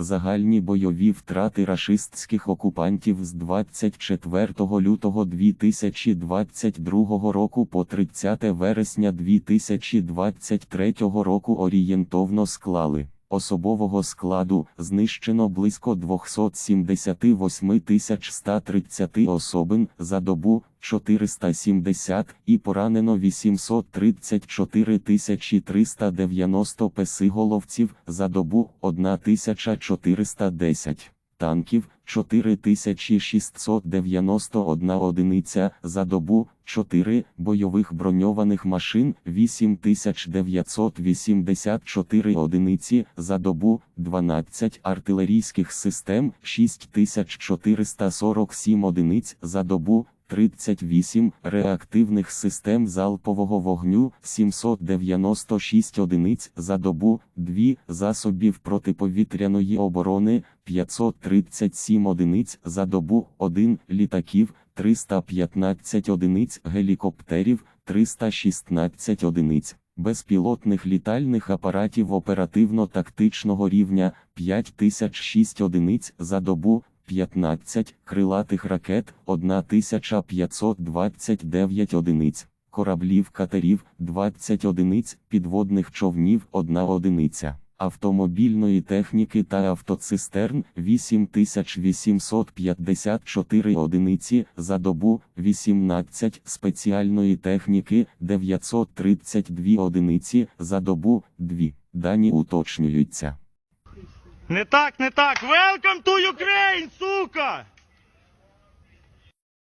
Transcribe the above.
Загальні бойові втрати рашистських окупантів з 24 лютого 2022 року по 30 вересня 2023 року орієнтовно склали. Особового складу знищено близько 278 130 особин за добу 470 і поранено 834 390 песиголовців за добу 1410 танків 4691 одиниця за добу, 4 бойових броньованих машин 8984 одиниці за добу, 12 артилерійських систем 6447 одиниць за добу, 38 реактивних систем залпового вогню 796 одиниць за добу, 2 засобів протиповітряної оборони 537 одиниць за добу, 1 літаків 315 одиниць гелікоптерів 316 одиниць. Безпілотних літальних апаратів оперативно-тактичного рівня 5006 одиниць за добу, 15 крилатих ракет 1529 одиниць, кораблів катерів 20 одиниць, підводних човнів 1 одиниця, автомобільної техніки та автоцистерн 8854 одиниці за добу, 18 спеціальної техніки 932 одиниці за добу, 2. Дані уточнюються. Не так, не так. Welcome to Ukraine!